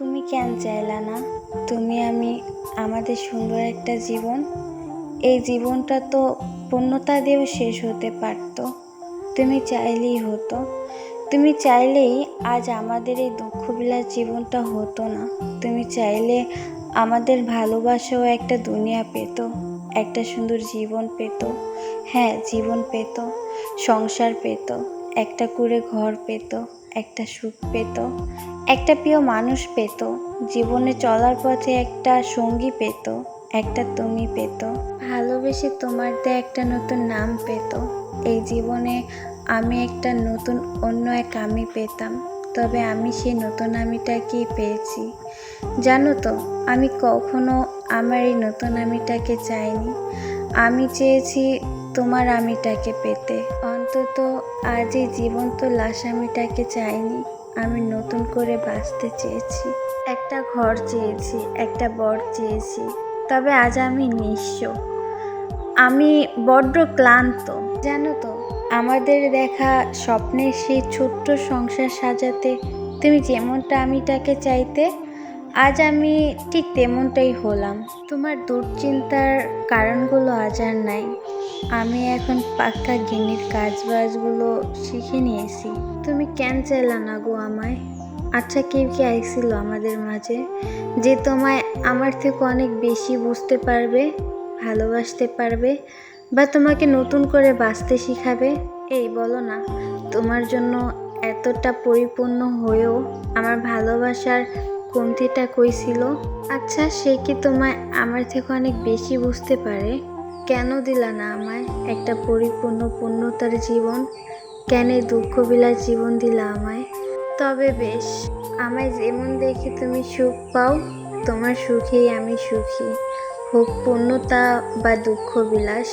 তুমি কেন চাইলা না? তুমি আমি, আমাদের সুন্দর একটা জীবন। এই জীবনটা তো পূর্ণতা দিয়েও শেষ হতে পারতো। তুমি চাইলেই হতো। তুমি চাইলেই আজ আমাদের এই দুঃখবিলাস জীবনটা হতো না। তুমি চাইলে আমাদের ভালোবাসাও একটা দুনিয়া পেত, একটা সুন্দর জীবন পেত। হ্যাঁ জীবন পেত, সংসার পেত, একটা করে ঘর পেত, একটা সুখ পেত। একটা প্রিয় মানুষ পেত, জীবনে চলার পথে একটা সঙ্গী পেত, একটা তুমি পেত। ভালোবেসে তোমার দিয়ে একটা নতুন নাম পেত। এই জীবনে আমি একটা নতুন, অন্য এক আমি পেতাম। তবে আমি সেই নতুন আমিটাকেই পেয়েছি। জানো তো, আমি কখনো আমার এই নতুন আমিটাকে চাইনি। আমি চেয়েছি তোমার আমিটাকে পেতে। অন্তত আজ এই জীবন্ত লাশ আমিটাকে চাইনি। আমি নতুন করে বাঁচতে চেয়েছি। একটা ঘর চেয়েছি, একটা বর চেয়েছি, তবে আজ আমি নিঃস্ব। আমি বড্ড ক্লান্ত। জানো তো, আমাদের দেখা স্বপ্নের সেই ছোট্ট সংসার সাজাতে তুমি যেমনটা আমিটাকে চাইতে, আজ আমি ঠিক তেমনটাই হলাম। তোমার দুশ্চিন্তার কারণগুলো আজ আর নাই। আমি এখন পাক্কা গিনির কাজ বাজগুলো শিখে নিয়েছি। তুমি কেন চাইলা না গো আমায়? আচ্ছা কেউ কি আইছিল আমাদের মাঝে যে তোমায় আমার থেকে অনেক বেশি বুঝতে পারবে, ভালোবাসতে পারবে বা তোমাকে নতুন করে বাঁচতে শিখাবে? এই বলো না, তোমার জন্য এতটা পরিপূর্ণ হয়েও আমার ভালোবাসার কমতিটা কইছিল আচ্ছা সে কি তোমায় আমার থেকে অনেক বেশি বুঝতে পারে? কেন দিলা না আমায়? একটা পরিপূর্ণ পূর্ণতার জীবন, কেন এই দুঃখবিলাস জীবন দিলা আমায়? তবে বেশ, আমায় যেমন দেখে তুমি সুখ পাও, তোমার সুখেই আমি সুখী। হোক পূর্ণতা বা দুঃখ বিলাস